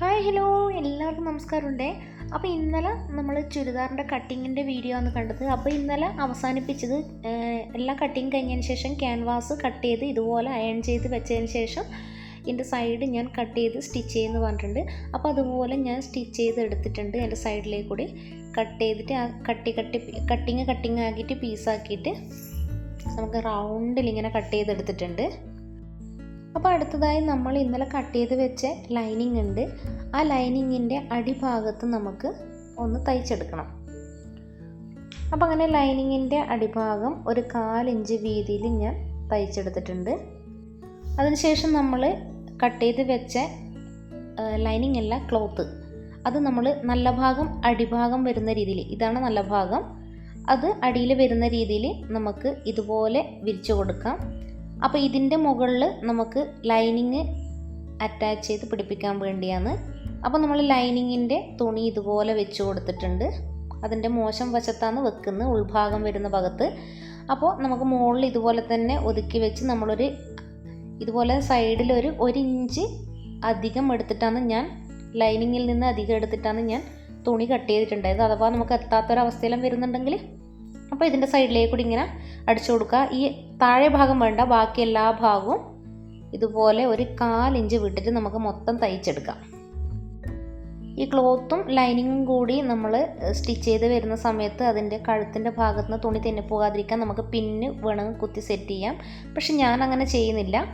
Hi hello എല്ലാവർക്കും നമസ്കാരമുണ്ട്. അപ്പോൾ ഇന്നലെ നമ്മൾ ചുരിദാറിന്റെ കട്ടിങ്ങിന്റെ വീഡിയോ ആണ് കണ്ടത്. അപ്പോൾ ഇന്നലെ അവസാനിപ്പിച്ചത് എല്ലാം കട്ടിങ് കഴിഞ്ഞതിന് ശേഷം ക്യാൻവാസ് കട്ട് ചെയ്ത് ഇതുപോലെ അയൺ ചെയ്ത് വെച്ചതിന് ശേഷം എന്റെ സൈഡ് ഞാൻ കട്ട് ചെയ്ത് സ്റ്റിച്ച് ചെയ്യുമെന്ന് പറഞ്ഞിട്ടുണ്ട്. അപ്പോൾ അതുപോലെ ഞാൻ സ്റ്റിച്ച് ചെയ്ത് എടുത്തിട്ടുണ്ട് എന്റെ സൈഡിലേക്ക് കൂടി. കട്ട് ചെയ്തിട്ട് ആ കട്ടി കട്ടി കട്ടിങ് കട്ടിങ് ആക്കിയിട്ട് പീസാക്കിയിട്ട് നമുക്ക് റൗണ്ടിൽ ഇങ്ങനെ കട്ട് ചെയ്തെടുത്തിട്ടുണ്ട്. അപ്പോൾ അടുത്തതായി നമ്മൾ ഇന്നലെ കട്ട് ചെയ്ത് വെച്ച ലൈനിങ് ഉണ്ട്. ആ ലൈനിങ്ങിന്റെ അടിഭാഗത്ത് നമുക്ക് ഒന്ന് തയ്ച്ചെടുക്കണം. അപ്പോൾ അങ്ങനെ ലൈനിങ്ങിന്റെ അടിഭാഗം ഒരു കാലിഞ്ച് വീതിയിൽ ഞാൻ തയ്ച്ചെടുത്തിട്ടുണ്ട്. അതിനുശേഷം നമ്മൾ കട്ട് ചെയ്ത് വെച്ച ലൈനിങ് അല്ല ക്ലോത്ത് അത് നമ്മൾ നല്ല ഭാഗം അടിഭാഗം വരുന്ന രീതിയിൽ ഇതാണ് നല്ല ഭാഗം. അത് അടിയിൽ വരുന്ന രീതിയിൽ നമുക്ക് ഇതുപോലെ വിരിച്ചു കൊടുക്കാം. അപ്പോൾ ഇതിന്റെ മുകളിൽ നമുക്ക് ലൈനിങ് അറ്റാച്ച് ചെയ്ത് പിടിപ്പിക്കാൻ വേണ്ടിയാണ്. അപ്പോൾ നമ്മൾ ലൈനിങ്ങിന്റെ തുണി ഇതുപോലെ വെച്ച് കൊടുത്തിട്ടുണ്ട്. അതിന്റെ മോശം വശത്താണ് വെക്കുന്നത്. ഉൾഭാഗം വരുന്ന ഭാഗത്ത്. അപ്പോൾ നമുക്ക് മുകളിൽ ഇതുപോലെ തന്നെ ഒതുക്കി വെച്ച് നമ്മളൊരു ഇതുപോലെ സൈഡിലൊരു ഒരു ഇഞ്ച് അധികം എടുത്തിട്ടാണ് ഞാൻ ലൈനിങ്ങിൽ നിന്ന് അധികം എടുത്തിട്ടാണ് ഞാൻ തുണി കട്ട് ചെയ്തിട്ടുണ്ടായത്. അഥവാ നമുക്ക് എത്താത്തൊരവസ്ഥയിലും വരുന്നുണ്ടെങ്കിൽ അപ്പോൾ ഇതിന്റെ സൈഡിലേക്ക് കൂടി ഇങ്ങനെ അടിച്ചു കൊടുക്കുക. ഈ താഴെ ഭാഗം വേണ്ട ബാക്കി എല്ലാ ഭാഗവും ഇതുപോലെ ഒരു കാലിഞ്ച് വിട്ടിട്ട് നമുക്ക് മൊത്തം തയ്ച്ചെടുക്കാം. ഈ ക്ലോത്തും ലൈനിങ്ങും കൂടി നമ്മൾ സ്റ്റിച്ച് ചെയ്ത് വരുന്ന സമയത്ത് അതിന്റെ കഴുത്തിന്റെ ഭാഗത്ത് നിന്ന് തുണി തെന്നിപ്പോകാതിരിക്കാൻ നമുക്ക് പിന്ന് വേണമെങ്കിൽ കുത്തി സെറ്റ് ചെയ്യാം പക്ഷെ ഞാൻ അങ്ങനെ ചെയ്യുന്നില്ല.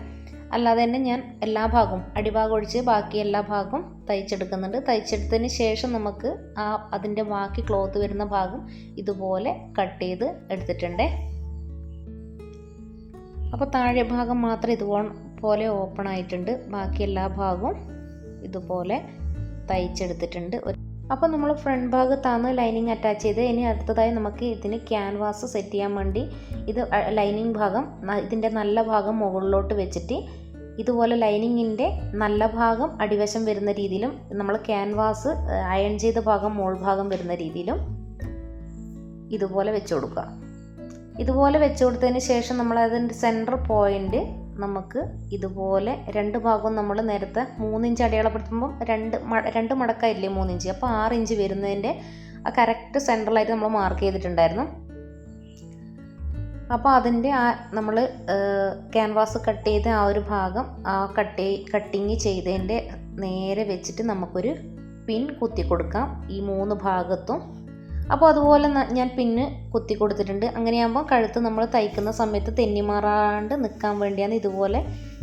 അല്ലാതെ തന്നെ ഞാൻ എല്ലാ ഭാഗവും അടിഭാഗം ഒഴിച്ച് ബാക്കി എല്ലാ ഭാഗവും തയ്ച്ചെടുക്കുന്നുണ്ട്. തയ്ച്ചെടുത്തതിന് ശേഷം നമുക്ക് ആ അതിന്റെ ബാക്കി ക്ലോത്ത് വരുന്ന ഭാഗം ഇതുപോലെ കട്ട് ചെയ്ത് എടുത്തിട്ടുണ്ട്. അപ്പോൾ താഴെ ഭാഗം മാത്രം ഇതുപോലെ ഓപ്പൺ ആയിട്ടുണ്ട്. ബാക്കി എല്ലാ ഭാഗവും ഇതുപോലെ തയ്ച്ചെടുത്തിട്ടുണ്ട്. അപ്പോൾ നമ്മൾ ഫ്രണ്ട് ഭാഗത്താണ് ലൈനിങ് അറ്റാച്ച് ചെയ്ത് ഇനി അടുത്തതായി നമുക്ക് ഇതിന് ക്യാൻവാസ് സെറ്റ് ചെയ്യാൻ വേണ്ടി ഇത് ലൈനിങ് ഭാഗം ഇതിന്റെ നല്ല ഭാഗം മുകളിലോട്ട് വെച്ചിട്ട് ഇതുപോലെ ലൈനിങ്ങിന്റെ നല്ല ഭാഗം അടിവശം വരുന്ന രീതിയിലും നമ്മൾ ക്യാൻവാസ് അയൺ ചെയ്ത ഭാഗം മോൾ ഭാഗം വരുന്ന രീതിയിലും ഇതുപോലെ വെച്ച് കൊടുക്കുക. ഇതുപോലെ വെച്ച് കൊടുത്തതിന് ശേഷം നമ്മൾ അതിന്റെ സെന്റർ പോയിന്റ് നമുക്ക് ഇതുപോലെ രണ്ട് ഭാഗവും നമ്മൾ നേരത്തെ മൂന്നിഞ്ച് അടയാളപ്പെടുത്തുമ്പം രണ്ട് രണ്ട് മടക്കായില്ലേ മൂന്നിഞ്ച്? അപ്പോൾ ആറ് ഇഞ്ച് വരുന്നതിന്റെ ആ കറക്റ്റ് സെൻട്രലായിട്ട് നമ്മൾ മാർക്ക് ചെയ്തിട്ടുണ്ടായിരുന്നു. അപ്പോൾ അതിന്റെ ആ നമ്മൾ ക്യാൻവാസ് കട്ട് ചെയ്ത ആ ഒരു ഭാഗം ആ കട്ട് കട്ടിങ് ചെയ്തതിന്റെ നേരെ വെച്ചിട്ട് നമുക്കൊരു പിൻ കുത്തി കൊടുക്കാം ഈ മൂന്ന് ഭാഗത്തും അപ്പോൾ അതുപോലെ ഞാൻ പിന്ന് കുത്തി കൊടുത്തിട്ടുണ്ട്. അങ്ങനെയാകുമ്പോൾ കഴുത്ത് നമ്മൾ തയ്ക്കുന്ന സമയത്ത് തെന്നിമാറാണ്ട് നിൽക്കാൻ വേണ്ടിയാണ് ഇതുപോലെ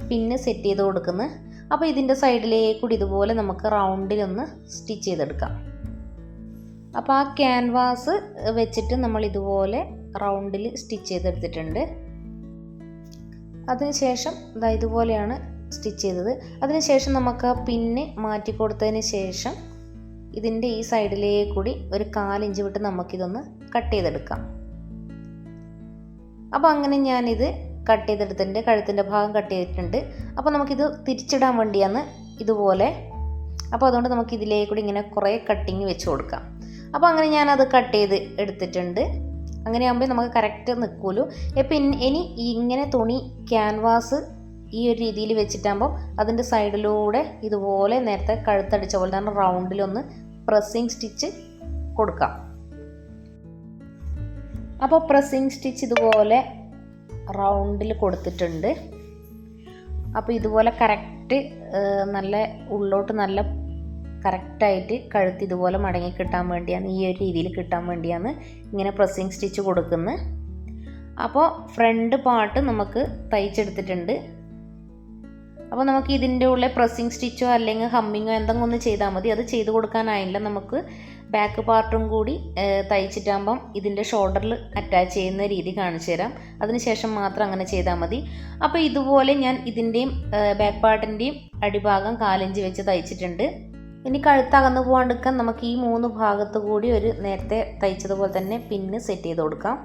പിന്ന് സെറ്റ് ചെയ്ത് കൊടുക്കുന്നത്. അപ്പോൾ ഇതിന്റെ സൈഡിലേക്കൂടി ഇതുപോലെ നമുക്ക് റൗണ്ടിലൊന്ന് സ്റ്റിച്ച് ചെയ്തെടുക്കാം. അപ്പോൾ ആ ക്യാൻവാസ് വെച്ചിട്ട് നമ്മൾ ഇതുപോലെ റൗണ്ടിൽ സ്റ്റിച്ച് ചെയ്തെടുത്തിട്ടുണ്ട്. അതിനുശേഷം ഇതാ ഇതുപോലെയാണ് സ്റ്റിച്ച് ചെയ്തത്. അതിനുശേഷം നമുക്ക് പിന്ന് മാറ്റി കൊടുത്തതിന് ശേഷം ഇതിന്റെ ഈ സൈഡിലേക്ക് കൂടി ഒരു കാലിഞ്ച് വിട്ട് നമുക്കിതൊന്ന് കട്ട് ചെയ്തെടുക്കാം. അപ്പോൾ അങ്ങനെ ഞാനിത് കട്ട് ചെയ്തെടുത്തിട്ടുണ്ട് കഴുത്തിന്റെ ഭാഗം കട്ട് ചെയ്തിട്ടുണ്ട്. അപ്പോൾ നമുക്കിത് തിരിച്ചിടാൻ വേണ്ടിയാണ് ഇതുപോലെ. അപ്പോൾ അതുകൊണ്ട് നമുക്ക് ഇതിലേക്ക് കൂടി ഇങ്ങനെ കുറേ കട്ടിങ് വെച്ച് കൊടുക്കാം. അപ്പോൾ അങ്ങനെ ഞാനത് കട്ട് ചെയ്ത് എടുത്തിട്ടുണ്ട്. അങ്ങനെ ആകുമ്പോൾ നമുക്ക് കറക്റ്റ് നിൽക്കുമല്ലോ. ഇപ്പം ഇനി ഇങ്ങനെ തുണി ക്യാൻവാസ് ഈ ഒരു രീതിയിൽ വെച്ചിട്ടാകുമ്പോൾ അതിന്റെ സൈഡിലൂടെ ഇതുപോലെ നേരത്തെ കഴുത്തടിച്ച പോലെ തന്നെ റൗണ്ടിലൊന്ന് പ്രസ്സിങ് സ്റ്റിച്ച് കൊടുക്കാം. അപ്പോൾ പ്രസ്സിങ് സ്റ്റിച്ച് ഇതുപോലെ റൗണ്ടിൽ കൊടുത്തിട്ടുണ്ട്. അപ്പോൾ ഇതുപോലെ കറക്റ്റ് നല്ല ഉള്ളോട്ട് നല്ല കറക്റ്റായിട്ട് കഴുത്ത് ഇതുപോലെ മടങ്ങി കിട്ടാൻ വേണ്ടിയാണ് ഈ ഒരു രീതിയിൽ കിട്ടാൻ വേണ്ടിയാണ് ഇങ്ങനെ പ്രസ്സിങ് സ്റ്റിച്ച് കൊടുക്കുന്നത്. അപ്പോൾ ഫ്രണ്ട് പാർട്ട് നമുക്ക് തയ്ച്ചെടുത്തിട്ടുണ്ട്. അപ്പോൾ നമുക്ക് ഇതിന്റെ ഉള്ളിൽ പ്രസ്സിങ് സ്റ്റിച്ചോ അല്ലെങ്കിൽ ഹമ്മിങ്ങോ എന്തെങ്കിലും ഒന്ന് ചെയ്താൽ മതി. അത് ചെയ്ത് കൊടുക്കാനായില്ല. നമുക്ക് ബാക്ക് പാർട്ടും കൂടി തയ്ച്ചിട്ടാകുമ്പം ഇതിന്റെ ഷോൾഡറിൽ അറ്റാച്ച് ചെയ്യുന്ന രീതി കാണിച്ചു തരാം. അതിനുശേഷം മാത്രം അങ്ങനെ ചെയ്താൽ മതി. അപ്പോൾ ഇതുപോലെ ഞാൻ ഇതിന്റെയും ബാക്ക് പാർട്ടിന്റെയും അടിഭാഗം കാലഞ്ച് വെച്ച് തയ്ച്ചിട്ടുണ്ട്. ഇനി കഴുത്ത് അകന്നു പോകാണ്ടിരിക്കാൻ നമുക്ക് ഈ മൂന്ന് ഭാഗത്ത് കൂടി ഒരു നേരത്തെ തയ്ച്ചതുപോലെ തന്നെ പിന്ന് സെറ്റ് ചെയ്ത് കൊടുക്കാം.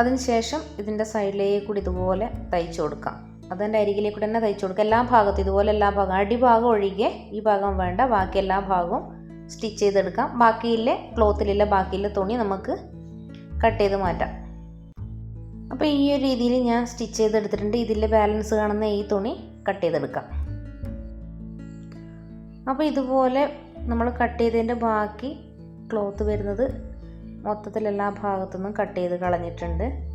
അതിനുശേഷം ഇതിന്റെ സൈഡിലേക്ക് കൂടി ഇതുപോലെ തയ്ച്ചു കൊടുക്കാം. അതിന്റെ അരികിലേക്ക് തന്നെ തയ്ച്ചു കൊടുക്കുക. എല്ലാ ഭാഗത്തും ഇതുപോലെ എല്ലാ ഭാഗം അടിഭാഗം ഒഴികെ ഈ ഭാഗം വേണ്ട. ബാക്കി എല്ലാ ഭാഗവും സ്റ്റിച്ച് ചെയ്തെടുക്കാം. ബാക്കിയിലെ ക്ലോത്തിലില്ല ബാക്കിയിലെ തുണി നമുക്ക് കട്ട് ചെയ്ത് മാറ്റാം. അപ്പോൾ ഈ ഒരു രീതിയിൽ ഞാൻ സ്റ്റിച്ച് ചെയ്തെടുത്തിട്ടുണ്ട്. ഇതിലെ ബാലൻസ് കാണുന്ന ഈ തുണി കട്ട് ചെയ്തെടുക്കാം. അപ്പോൾ ഇതുപോലെ നമ്മൾ കട്ട് ചെയ്തതിന്റെ ബാക്കി ക്ലോത്ത് വരുന്നത് മൊത്തത്തിൽ എല്ലാ ഭാഗത്തു നിന്നും കട്ട് ചെയ്ത് കളഞ്ഞിട്ടുണ്ട്.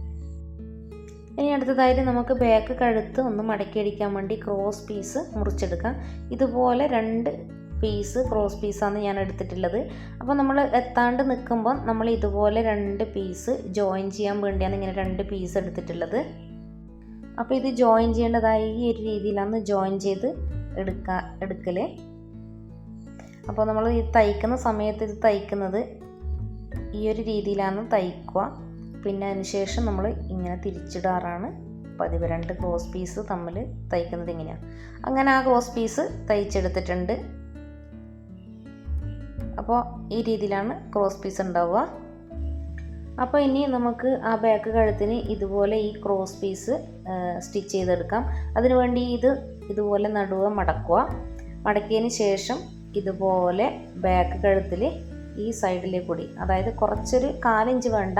ഇനി അടുത്തതായിട്ട് നമുക്ക് ബാക്ക് കഴുത്ത് ഒന്ന് മടക്കി അടിക്കാൻ വേണ്ടി ക്രോസ് പീസ് മുറിച്ചെടുക്കാം. ഇതുപോലെ രണ്ട് പീസ് ക്രോസ് പീസാണ് ഞാൻ എടുത്തിട്ടുള്ളത്. അപ്പോൾ നമ്മൾ എത്താണ്ട് നിൽക്കുമ്പോൾ നമ്മൾ ഇതുപോലെ രണ്ട് പീസ് ജോയിൻ ചെയ്യാൻ വേണ്ടിയാണ് ഇങ്ങനെ രണ്ട് പീസ് എടുത്തിട്ടുള്ളത്. അപ്പോൾ ഇത് ജോയിൻ ചെയ്യേണ്ടതായി ഈ ഒരു രീതിയിലാണ് ജോയിൻ ചെയ്ത് എടുക്കുക എടുക്കൽ അപ്പോൾ നമ്മൾ ഈ തയ്ക്കുന്ന സമയത്ത് ഇത് തയ്ക്കുന്നത് ഈ ഒരു രീതിയിലാണ് തയ്ക്കുക. പിന്നെ അതിന് ശേഷം നമ്മൾ ഇങ്ങനെ തിരിച്ചിടാറാണ്. പതിവ് രണ്ട് ക്രോസ് പീസ് തമ്മിൽ തയ്ക്കുന്നത് ഇങ്ങനെയാണ്. അങ്ങനെ ആ ക്രോസ് പീസ് തയ്ച്ചെടുത്തിട്ടുണ്ട്. അപ്പോൾ ഈ രീതിയിലാണ് ക്രോസ് പീസ് ഉണ്ടാവുക. അപ്പോൾ ഇനി നമുക്ക് ആ ബാക്ക് കഴുത്തിന് ഇതുപോലെ ഈ ക്രോസ് പീസ് സ്റ്റിച്ച് ചെയ്തെടുക്കാം. അതിനുവേണ്ടി ഇത് ഇതുപോലെ നടുവ മടക്കുക. മടക്കിയതിന് ശേഷം ഇതുപോലെ ബാക്ക് കഴുത്തിൽ ഈ സൈഡിലെ കൂടി. അതായത് കുറച്ചൊരു കാലിഞ്ച് വേണ്ട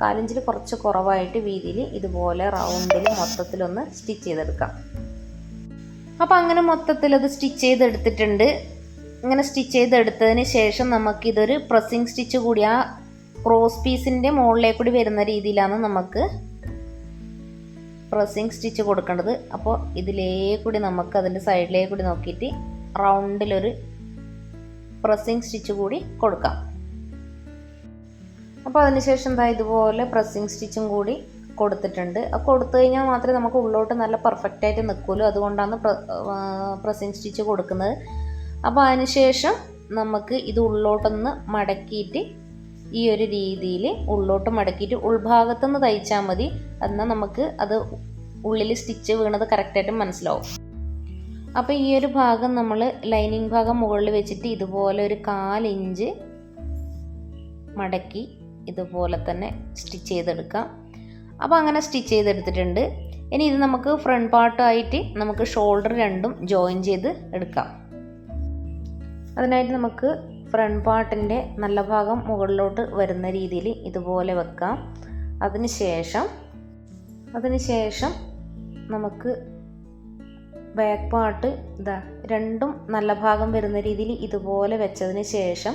കാലിഞ്ചിൽ കുറച്ച് കുറവായിട്ട് വീതിയിൽ ഇതുപോലെ റൗണ്ടിൽ മൊത്തത്തിലൊന്ന് സ്റ്റിച്ച് ചെയ്തെടുക്കാം. അപ്പോൾ അങ്ങനെ മൊത്തത്തിൽ അത് സ്റ്റിച്ച് ചെയ്തെടുത്തിട്ടുണ്ട്. ഇങ്ങനെ സ്റ്റിച്ച് ചെയ്തെടുത്തതിന് ശേഷം നമുക്കിതൊരു പ്രസ്സിങ് സ്റ്റിച്ച് കൂടി ആ ക്രോസ് പീസിന്റെ മുകളിലേക്ക് കൂടി വരുന്ന രീതിയിലാണ് നമുക്ക് പ്രസ്സിങ് സ്റ്റിച്ച് കൊടുക്കേണ്ടത്. അപ്പോൾ ഇതിലേ കൂടി നമുക്ക് അതിന്റെ സൈഡിലേ കൂടി നോക്കിയിട്ട് റൗണ്ടിലൊരു പ്രസ്സിങ് സ്റ്റിച്ച് കൂടി കൊടുക്കാം. അപ്പോൾ അതിനുശേഷം എന്താ ഇതുപോലെ പ്രസ്സിങ് സ്റ്റിച്ചും കൂടി കൊടുത്തിട്ടുണ്ട്. അത് കൊടുത്തു കഴിഞ്ഞാൽ മാത്രമേ നമുക്ക് ഉള്ളോട്ട് നല്ല പെർഫെക്റ്റ് ആയിട്ട് നിൽക്കുള്ളൂ. അതുകൊണ്ടാണ് പ്രസ്സിങ് സ്റ്റിച്ച് കൊടുക്കുന്നത്. അപ്പോൾ അതിനുശേഷം നമുക്ക് ഇത് ഉള്ളോട്ടൊന്ന് മടക്കിയിട്ട് ഈ ഒരു രീതിയിൽ ഉള്ളോട്ട് മടക്കിയിട്ട് ഉൾഭാഗത്തുനിന്ന് തയ്ച്ചാൽ മതി. എന്നാൽ നമുക്ക് അത് ഉള്ളിൽ സ്റ്റിച്ച് വീണത് കറക്റ്റായിട്ട് മനസ്സിലാവും. അപ്പോൾ ഈ ഒരു ഭാഗം നമ്മൾ ലൈനിങ് ഭാഗം മുകളിൽ വെച്ചിട്ട് ഇതുപോലെ ഒരു കാലിഞ്ച് മടക്കി ഇതുപോലെ തന്നെ സ്റ്റിച്ച് ചെയ്തെടുക്കാം. അപ്പോൾ അങ്ങനെ സ്റ്റിച്ച് ചെയ്തെടുത്തിട്ടുണ്ട്. ഇനി ഇത് നമുക്ക് ഫ്രണ്ട് പാർട്ടായിട്ട് നമുക്ക് ഷോൾഡർ രണ്ടും ജോയിൻ ചെയ്ത് എടുക്കാം. അതിനായിട്ട് നമുക്ക് ഫ്രണ്ട് പാർട്ടിന്റെ നല്ല ഭാഗം മുകളിലോട്ട് വരുന്ന രീതിയിൽ ഇതുപോലെ വെക്കാം. അതിന് ശേഷം അതിന് ശേഷം നമുക്ക് ബാക്ക് പാർട്ട് ഇതാ രണ്ടും നല്ല ഭാഗം വരുന്ന രീതിയിൽ ഇതുപോലെ വെച്ചതിന് ശേഷം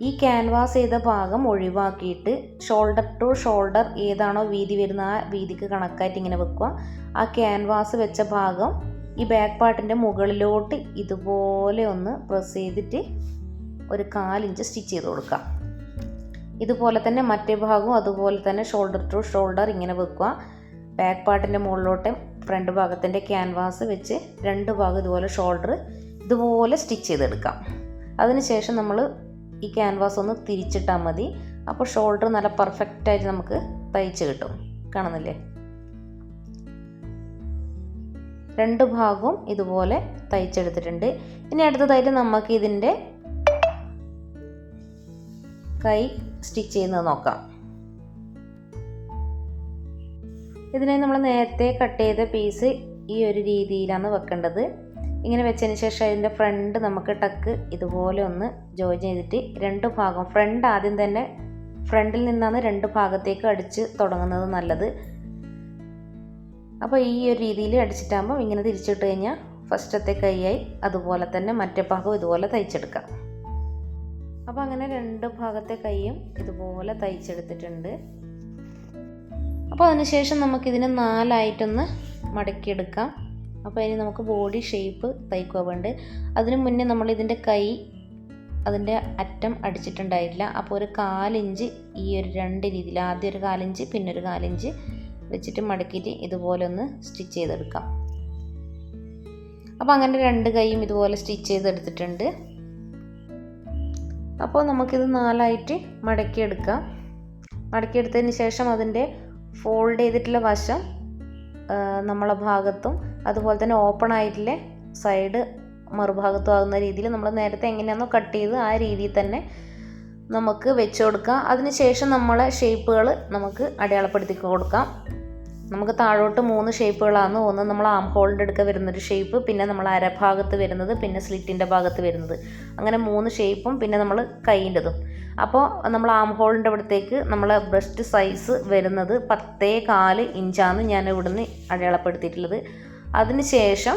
ഈ ക്യാൻവാസ് ചെയ്ത ഭാഗം ഒഴിവാക്കിയിട്ട് ഷോൾഡർ ടു ഷോൾഡർ ഏതാണോ വീതി വരുന്ന ആ വീതിക്ക് കണക്കായിട്ട് ഇങ്ങനെ വെക്കുക. ആ ക്യാൻവാസ് വെച്ച ഭാഗം ഈ ബാക്ക് പാർട്ടിന്റെ മുകളിലോട്ട് ഇതുപോലെ ഒന്ന് പ്രസ് ചെയ്തിട്ട് ഒരു കാലിഞ്ച് സ്റ്റിച്ച് ചെയ്ത് കൊടുക്കുക. ഇതുപോലെ തന്നെ മറ്റേ ഭാഗവും അതുപോലെ തന്നെ ഷോൾഡർ ടു ഷോൾഡർ ഇങ്ങനെ വെക്കുക. ബാക്ക് പാർട്ടിന്റെ മുകളിലോട്ട് ഫ്രണ്ട് ഭാഗത്തിന്റെ ക്യാൻവാസ് വെച്ച് രണ്ട് ഭാഗം ഇതുപോലെ ഷോൾഡർ ഇതുപോലെ സ്റ്റിച്ച് ചെയ്തെടുക്കാം. അതിനുശേഷം നമ്മൾ ഈ ക്യാൻവാസ് ഒന്ന് തിരിച്ചിട്ടാൽ മതി. അപ്പോൾ ഷോൾഡർ നല്ല പെർഫെക്റ്റായിട്ട് നമുക്ക് തയ്ച്ച് കിട്ടും. കാണുന്നില്ലേ? രണ്ട് ഭാഗവും ഇതുപോലെ തയ്ച്ചെടുത്തിട്ടുണ്ട്. ഇനി അടുത്തതായിട്ട് നമുക്ക് ഇതിന്റെ കൈ സ്റ്റിച്ച് ചെയ്യുന്നത് നോക്കാം. ഇതിനായി നമ്മൾ നേരത്തെ കട്ട് ചെയ്ത പീസ് ഈ ഒരു രീതിയിലാണ് വെക്കേണ്ടത്. ഇങ്ങനെ വെച്ചതിന് ശേഷം അതിന്റെ ഫ്രണ്ട് നമുക്ക് ടക്ക് ഇതുപോലെ ഒന്ന് ജോയിൻ ചെയ്തിട്ട് രണ്ട് ഭാഗം ഫ്രണ്ട് ആദ്യം തന്നെ ഫ്രണ്ടിൽ നിന്നാണ് രണ്ട് ഭാഗത്തേക്ക് അടിച്ച് തുടങ്ങുന്നത് നല്ലത്. അപ്പോൾ ഈ ഒരു രീതിയിൽ അടിച്ചിട്ടാകുമ്പോൾ ഇങ്ങനെ തിരിച്ചിട്ട് കഴിഞ്ഞാൽ ഫസ്റ്റത്തെ കൈയായി അതുപോലെ തന്നെ മറ്റേ ഭാഗം ഇതുപോലെ തയ്ച്ചെടുക്കാം. അപ്പോൾ അങ്ങനെ രണ്ട് ഭാഗത്തെ കൈയും ഇതുപോലെ തയ്ച്ചെടുത്തിട്ടുണ്ട്. അപ്പോൾ അതിനുശേഷം നമുക്കിതിനെ നാലായിട്ടൊന്ന് മടക്കിയെടുക്കാം. അപ്പോൾ ഇനി നമുക്ക് ബോഡി ഷേപ്പ് തയ്ക്കുക വേണ്ട. അതിനു മുന്നേ നമ്മൾ ഇതിന്റെ കൈ അതിന്റെ അറ്റം അടിച്ചിട്ടുണ്ടായിട്ടില്ല. അപ്പോൾ ഒരു കാലിഞ്ച് ഈ ഒരു രണ്ട് രീതിയിൽ ആദ്യം ഒരു കാലിഞ്ച് പിന്നെ ഒരു കാലിഞ്ച് വെച്ചിട്ട് മടക്കിയിട്ട് ഇതുപോലെ ഒന്ന് സ്റ്റിച്ച് ചെയ്തെടുക്കാം. അപ്പോൾ അങ്ങനെ രണ്ട് കൈയും ഇതുപോലെ സ്റ്റിച്ച് ചെയ്തെടുത്തിട്ടുണ്ട്. അപ്പോൾ നമുക്കിത് നാലായിട്ട് മടക്കിയെടുക്കാം. മടക്കിയെടുത്തതിന് ശേഷം അതിന്റെ ഫോൾഡ് ചെയ്തിട്ടുള്ള വശം നമ്മളെ ഭാഗത്തും അതുപോലെ തന്നെ ഓപ്പൺ ആയിട്ടുള്ള സൈഡ് മറുഭാഗത്തും ആകുന്ന രീതിയിൽ നമ്മൾ നേരത്തെ എങ്ങനെയാണോ കട്ട് ചെയ്ത് ആ രീതിയിൽ തന്നെ നമുക്ക് വെച്ച് കൊടുക്കാം. അതിന് ശേഷം നമ്മളെ ഷേപ്പുകൾ നമുക്ക് അടയാളപ്പെടുത്തി കൊടുക്കാം. നമുക്ക് താഴോട്ട് മൂന്ന് ഷേപ്പുകളാണ് ഒന്ന് നമ്മൾ ആം ഹോളിന്റെ അടുക്ക വരുന്നൊരു ഷേപ്പ് പിന്നെ നമ്മൾ അരഭാഗത്ത് വരുന്നത് പിന്നെ സ്ലിറ്റിന്റെ ഭാഗത്ത് വരുന്നത്. അങ്ങനെ മൂന്ന് ഷേപ്പും പിന്നെ നമ്മൾ കൈന്റെതും അപ്പോൾ നമ്മൾ ആം ഹോളിന്റെ അവിടത്തേക്ക് നമ്മളെ ബ്രസ്റ്റ് സൈസ് വരുന്നത് പത്തേ കാൽ ഇഞ്ചാണ് ഞാൻ ഇവിടുന്ന് അടയാളപ്പെടുത്തിയിട്ടുള്ളത്. അതിന് ശേഷം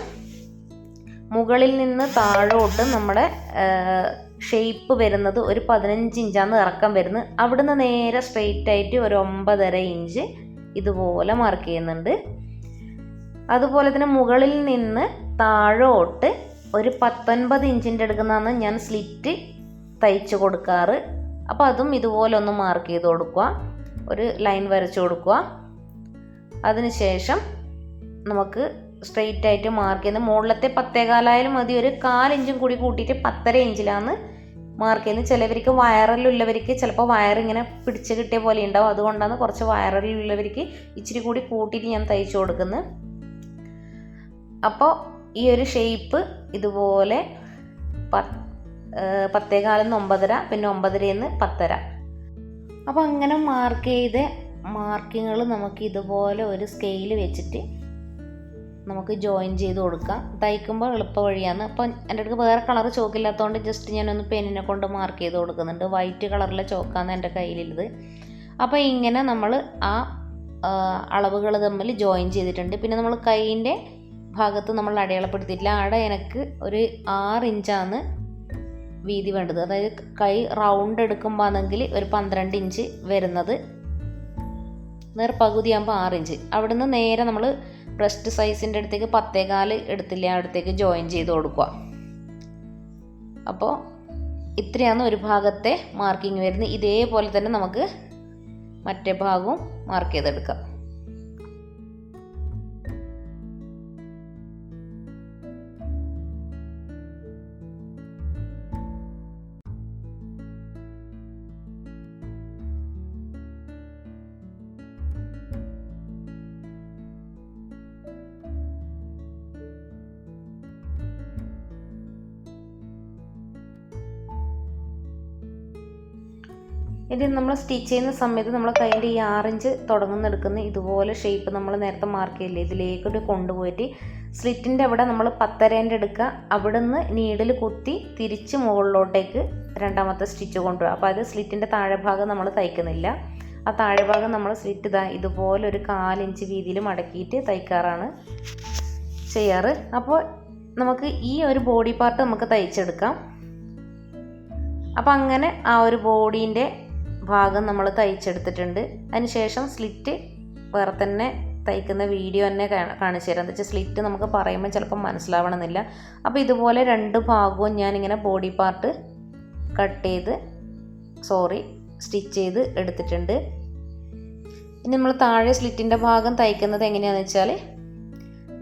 മുകളിൽ നിന്ന് താഴോട്ട് നമ്മുടെ ഷേപ്പ് വരുന്നത് ഒരു പതിനഞ്ച് ഇഞ്ചാണ് ഇറക്കം വരുന്നത് അവിടുന്ന് നേരെ സ്ട്രെയിറ്റ് ആയിട്ട് ഒരു ഒമ്പതര ഇഞ്ച് ഇതുപോലെ മാർക്ക് ചെയ്യുന്നുണ്ട്. അതുപോലെ തന്നെ മുകളിൽ നിന്ന് താഴോട്ട് ഒരു പത്തൊൻപത് ഇഞ്ചിന്റെ എടുക്കുന്നതാണ് ഞാൻ സ്ലിറ്റ് തയ്ച്ച് കൊടുക്കാറ്. അപ്പോൾ അതും ഇതുപോലെ ഒന്ന് മാർക്ക് ചെയ്ത് കൊടുക്കുക. ഒരു ലൈൻ വരച്ചു കൊടുക്കുക. അതിനുശേഷം നമുക്ക് സ്ട്രെയിറ്റ് ആയിട്ട് മാർക്ക് ചെയ്യുന്നത്. മുകളിലത്തെ പത്തേകാലായാലും മതി. ഒരു കാലിഞ്ചും കൂടി കൂട്ടിയിട്ട് പത്തര ഇഞ്ചിലാണ് മാർക്ക് ചെയ്യുന്നത്. ചിലവർക്ക് വയറിലുള്ളവർക്ക് ചിലപ്പോൾ വയറിങ്ങനെ പിടിച്ച് കിട്ടിയ പോലെ ഉണ്ടാവും. അതുകൊണ്ടാണ് കുറച്ച് വയറിലുള്ളവർക്ക് ഇച്ചിരി കൂടി കൂട്ടിയിട്ട് ഞാൻ തയ്ച്ചു കൊടുക്കുന്നത്. അപ്പോൾ ഈ ഒരു ഷേപ്പ് ഇതുപോലെ പത്തേകാലിൽ നിന്ന് ഒമ്പതര പിന്നെ ഒമ്പതരയിൽ നിന്ന് പത്തര. അപ്പോൾ അങ്ങനെ മാർക്ക് ചെയ്ത മാർക്കിങ്ങൾ നമുക്ക് ഇതുപോലെ ഒരു സ്കെയിൽ വെച്ചിട്ട് നമുക്ക് ജോയിൻ ചെയ്ത് കൊടുക്കാം. തയ്ക്കുമ്പോൾ എളുപ്പ വഴിയാണ് അപ്പം എന്റെ അടുത്ത് വേറെ കളർ ചോക്കില്ലാത്തതുകൊണ്ട് ജസ്റ്റ് ഞാനൊന്ന് പെന്നിനെ കൊണ്ട് മാർക്ക് ചെയ്ത് കൊടുക്കുന്നുണ്ട്. വൈറ്റ് കളറിലെ ചോക്കാണ് എന്റെ കയ്യിലുള്ളത്. അപ്പോൾ ഇങ്ങനെ നമ്മൾ ആ അളവുകൾ തമ്മിൽ ജോയിൻ ചെയ്തിട്ടുണ്ട്. പിന്നെ നമ്മൾ കൈയിന്റെ ഭാഗത്ത് നമ്മൾ അടയാളപ്പെടുത്തിയിട്ടില്ല. അവിടെ എനിക്ക് ഒരു ആറ് ഇഞ്ചാണ് വീതി വേണ്ടത്. അതായത് കൈ റൗണ്ട് എടുക്കുമ്പോൾ ആണെങ്കിൽ ഒരു പന്ത്രണ്ട് ഇഞ്ച് വരുന്നത്. നേർ പകുതിയാകുമ്പോൾ ആറ് ഇഞ്ച് അവിടുന്ന് നേരെ നമ്മൾ ബ്രസ്റ്റ് സൈസിന്റെ അടുത്തേക്ക് പത്തേകാൽ എടുത്തില്ല അടുത്തേക്ക് ജോയിൻ ചെയ്ത് കൊടുക്കുക. അപ്പോൾ ഇത്രയാണ് ഒരു ഭാഗത്തെ മാർക്കിംഗ് വരുന്നത്. ഇതേപോലെ തന്നെ നമുക്ക് മറ്റേ ഭാഗവും മാർക്ക് ചെയ്തെടുക്കാം. ഇനി നമ്മൾ സ്റ്റിച്ച് ചെയ്യുന്ന സമയത്ത് നമ്മൾ കൈന്റെ ഈ ആറിഞ്ച് തുടങ്ങുന്നെടുക്കുന്ന ഇതുപോലെ ഷേപ്പ് നമ്മൾ നേരത്തെ മാർക്ക് ചെയ്യില്ലേ ഇതിലേക്കൂടി കൊണ്ടുപോയിട്ട് സ്ലിറ്റിന്റെ അവിടെ നമ്മൾ പത്തരേന്റെ എടുക്കുക. അവിടെ നിന്ന് നീഡിൽ കുത്തി തിരിച്ച് മുകളിലോട്ടേക്ക് രണ്ടാമത്തെ സ്റ്റിച്ച് കൊണ്ടുപോകുക അപ്പോൾ അത് സ്ലിറ്റിന്റെ താഴെ ഭാഗം നമ്മൾ തയ്ക്കുന്നില്ല. ആ താഴെ ഭാഗം നമ്മൾ സ്ലിറ്റ് ഇതാ ഇതുപോലെ ഒരു കാലിഞ്ച് വീതിയിൽ മടക്കിയിട്ട് തയ്ക്കാറാണ് ചെയ്യാറ്. അപ്പോൾ നമുക്ക് ഈ ഒരു ബോഡി പാർട്ട് നമുക്ക് തയ്ച്ചെടുക്കാം. അപ്പോൾ അങ്ങനെ ആ ഒരു ബോഡീന്റെ ഭാഗം നമ്മൾ തയ്ച്ചെടുത്തിട്ടുണ്ട്. അതിനുശേഷം സ്ലിറ്റ് വേറെ തന്നെ തയ്ക്കുന്ന വീഡിയോ തന്നെ കാണിച്ചു തരാം. എന്താ വെച്ചാൽ സ്ലിറ്റ് നമുക്ക് പറയുമ്പോൾ ചിലപ്പോൾ മനസ്സിലാവണമെന്നില്ല. അപ്പോൾ ഇതുപോലെ രണ്ട് ഭാഗവും ഞാനിങ്ങനെ ബോഡി പാർട്ട് കട്ട് ചെയ്ത് സോറി സ്റ്റിച്ച് ചെയ്ത് എടുത്തിട്ടുണ്ട്. ഇനി നമ്മൾ താഴെ സ്ലിറ്റിന്റെ ഭാഗം തയ്ക്കുന്നത് എങ്ങനെയാണെന്ന് വെച്ചാൽ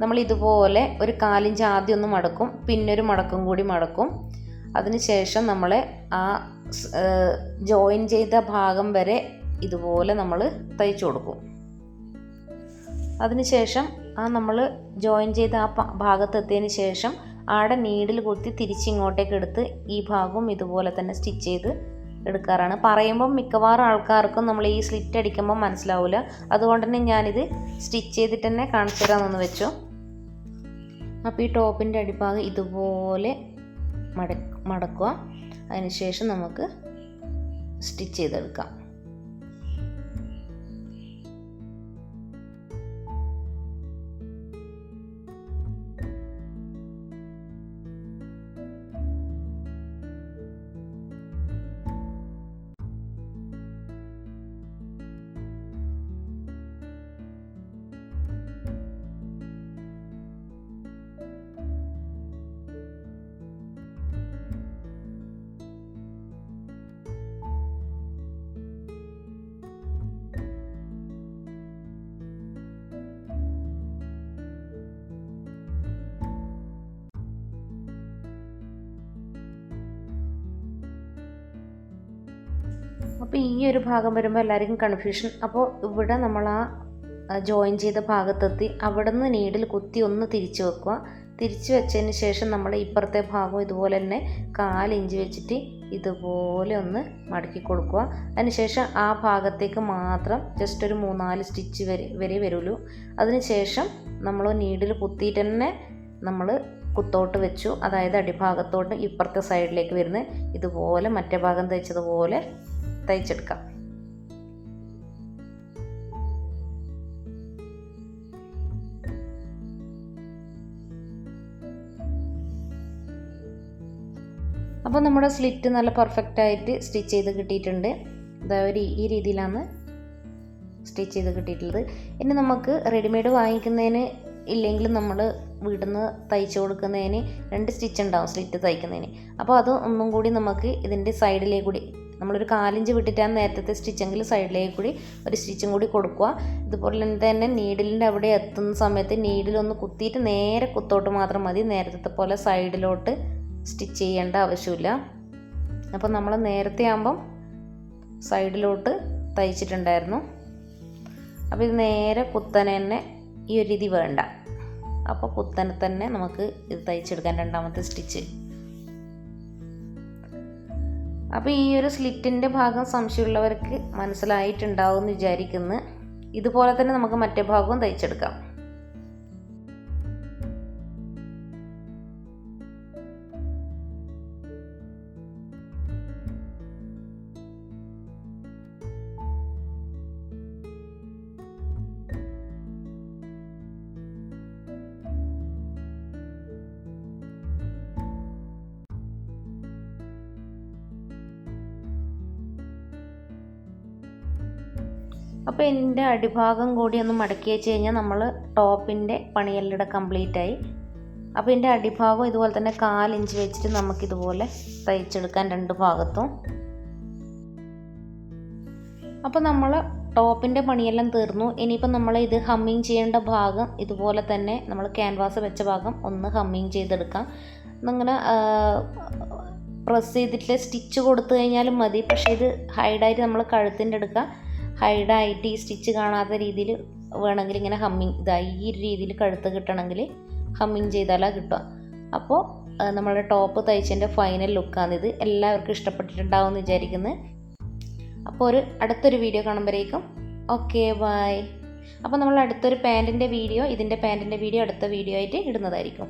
നമ്മൾ ഇതുപോലെ ഒരു കാലിഞ്ച് ആദ്യം ഒന്ന് മടക്കും പിന്നൊരു മടക്കും കൂടി മടക്കും. അതിനുശേഷം നമ്മൾ ആ ജോയിൻ ചെയ്ത ഭാഗം വരെ ഇതുപോലെ നമ്മൾ തയ്ച്ചു കൊടുക്കും. അതിനുശേഷം ആ നമ്മൾ ജോയിൻ ചെയ്ത ആ ഭാഗത്തെത്തിയതിന് ശേഷം ആടെ നീഡിൽ കുത്തി തിരിച്ചിങ്ങോട്ടേക്ക് എടുത്ത് ഈ ഭാഗവും ഇതുപോലെ തന്നെ സ്റ്റിച്ച് ചെയ്ത് എടുക്കാറാണ്. പറയുമ്പം മിക്കവാറും ആൾക്കാർക്കും നമ്മൾ ഈ സ്ലിറ്റ് അടിക്കുമ്പോൾ മനസ്സിലാവില്ല അതുകൊണ്ട് തന്നെ ഞാനിത് സ്റ്റിച്ച് ചെയ്തിട്ട് തന്നെ കാണിച്ചു തരാമെന്ന് വെച്ചു. അപ്പോൾ ഈ ടോപ്പിന്റെ അടിഭാഗം ഇതുപോലെ മട മടക്കുക. അതിനുശേഷം നമുക്ക് സ്റ്റിച്ച് ചെയ്തെടുക്കാം. അപ്പോൾ ഈ ഒരു ഭാഗം വരുമ്പോൾ എല്ലാവർക്കും കൺഫ്യൂഷൻ അപ്പോൾ ഇവിടെ നമ്മൾ ആ ജോയിൻ ചെയ്ത ഭാഗത്തെത്തി അവിടെ നിന്ന് നീഡിൽ കുത്തി ഒന്ന് തിരിച്ചു വെക്കുക. തിരിച്ചു വെച്ചതിന് ശേഷം നമ്മൾ ഇപ്പുറത്തെ ഭാഗം ഇതുപോലെ തന്നെ കാലിഞ്ച് വെച്ചിട്ട് ഇതുപോലെ ഒന്ന് മടക്കി കൊടുക്കുക. അതിനുശേഷം ആ ഭാഗത്തേക്ക് മാത്രം ജസ്റ്റ് ഒരു മൂന്നാൽ സ്റ്റിച്ച് വരെ വരെ വരുള്ളൂ. അതിനുശേഷം നമ്മൾ നീഡിൽ കുത്തിയിട്ട് തന്നെ നമ്മൾ കുത്തോട്ട് വെച്ചു. അതായത് അടിഭാഗത്തോട്ട് ഇപ്പുറത്തെ സൈഡിലേക്ക് വരുന്നത്. ഇതുപോലെ മറ്റേ ഭാഗം തയ്ച്ചതുപോലെ തയ്ച്ചെടുക്കാം അപ്പോൾ നമ്മുടെ സ്ലിറ്റ് നല്ല പെർഫെക്റ്റ് ആയിട്ട് സ്റ്റിച്ച് ചെയ്ത് കിട്ടിയിട്ടുണ്ട്. ഇതാ ഒരു ഈ രീതിയിലാണ് സ്റ്റിച്ച് ചെയ്ത് കിട്ടിയിട്ടുള്ളത്. ഇനി നമുക്ക് റെഡിമെയ്ഡ് വാങ്ങിക്കുന്നതിന് ഇല്ലെങ്കിൽ നമ്മൾ വീട്ടിൽ നിന്ന് തയ്ച്ചു കൊടുക്കുന്നതിന് രണ്ട് സ്റ്റിച്ച് ഉണ്ടാവും സ്ലിറ്റ് തയ്ക്കുന്നതിന്. അപ്പോൾ അത് ഒന്നും കൂടി നമുക്ക് ഇതിന്റെ സൈഡിലേക്ക് കൂടി നമ്മളൊരു കാലിഞ്ച് വിട്ടിട്ടാണ് നേരത്തെ സ്റ്റിച്ചെങ്കിൽ സൈഡിലേക്ക് കൂടി ഒരു സ്റ്റിച്ചും കൂടി കൊടുക്കുക. ഇതുപോലെ തന്നെ നീഡിലിന്റെ അവിടെ എത്തുന്ന സമയത്ത് നീഡിലൊന്ന് കുത്തിയിട്ട് നേരെ കുത്തോട്ട് മാത്രം മതി. നേരത്തെ പോലെ സൈഡിലോട്ട് സ്റ്റിച്ച് ചെയ്യേണ്ട ആവശ്യമില്ല. അപ്പോൾ നമ്മൾ നേരത്തെ ആകുമ്പം സൈഡിലോട്ട് തയ്ച്ചിട്ടുണ്ടായിരുന്നു. അപ്പോൾ ഇത് നേരെ കുത്തനെ തന്നെ ഈ ഒരു രീതി വേണ്ട. അപ്പോൾ കുത്തനെ തന്നെ നമുക്ക് ഇത് തയ്ച്ചെടുക്കാൻ രണ്ടാമത്തെ സ്റ്റിച്ച്. അപ്പോൾ ഈ ഒരു സ്ലിറ്റിന്റെ ഭാഗം സംശയമുള്ളവർക്ക് മനസ്സിലായിട്ടുണ്ടാവും എന്ന് വിചാരിക്കുന്നു. ഇതുപോലെ തന്നെ നമുക്ക് മറ്റേ ഭാഗവും തയ്ച്ചെടുക്കാം. അപ്പോൾ ഇതിന്റെ അടിഭാഗം കൂടി ഒന്ന് മടക്കി വെച്ച് കഴിഞ്ഞാൽ നമ്മൾ ടോപ്പിന്റെ പണിയെല്ലാം കംപ്ലീറ്റ് ആയി. അപ്പോൾ ഇതിന്റെ അടിഭാഗം ഇതുപോലെ തന്നെ കാലിഞ്ച് വെച്ചിട്ട് നമുക്കിതുപോലെ തയ്ച്ചെടുക്കാൻ രണ്ട് ഭാഗത്തും. അപ്പോൾ നമ്മൾ ടോപ്പിന്റെ പണിയെല്ലാം തീർന്നു. ഇനിയിപ്പോൾ നമ്മൾ ഇത് ഹമ്മിങ് ചെയ്യേണ്ട ഭാഗം ഇതുപോലെ തന്നെ നമ്മൾ ക്യാൻവാസ് വെച്ച ഭാഗം ഒന്ന് ഹമ്മിങ് ചെയ്തെടുക്കാം. എന്നിങ്ങനെ പ്രസ് ചെയ്തിട്ട് സ്റ്റിച്ച് കൊടുത്തു കഴിഞ്ഞാലും മതി. പക്ഷേ ഇത് ഹൈഡായിട്ട് നമ്മൾ കഴുത്തിന്റെ എടുക്കുക ഹൈഡായിട്ട് ഈ സ്റ്റിച്ച് കാണാത്ത രീതിയിൽ വേണമെങ്കിൽ ഇങ്ങനെ ഹമ്മിങ് ഇതായി ഈ രീതിയിൽ കഴുത്ത് കിട്ടണമെങ്കിൽ ഹമ്മിങ് ചെയ്താലാണ് കിട്ടുക. അപ്പോൾ നമ്മുടെ ടോപ്പ് തയ്ച്ചതിന്റെ ഫൈനൽ ലുക്കാണിത് എല്ലാവർക്കും ഇഷ്ടപ്പെട്ടിട്ടുണ്ടാവും എന്ന് വിചാരിക്കുന്നത് അപ്പോൾ ഒരു അടുത്തൊരു വീഡിയോ കാണുമ്പോഴേക്കും. Okay bye. അപ്പോൾ നമ്മൾ അടുത്തൊരു പാന്റിന്റെ വീഡിയോ ഇതിന്റെ പാന്റിന്റെ വീഡിയോ അടുത്ത വീഡിയോ ആയിട്ട് ഇടുന്നതായിരിക്കും.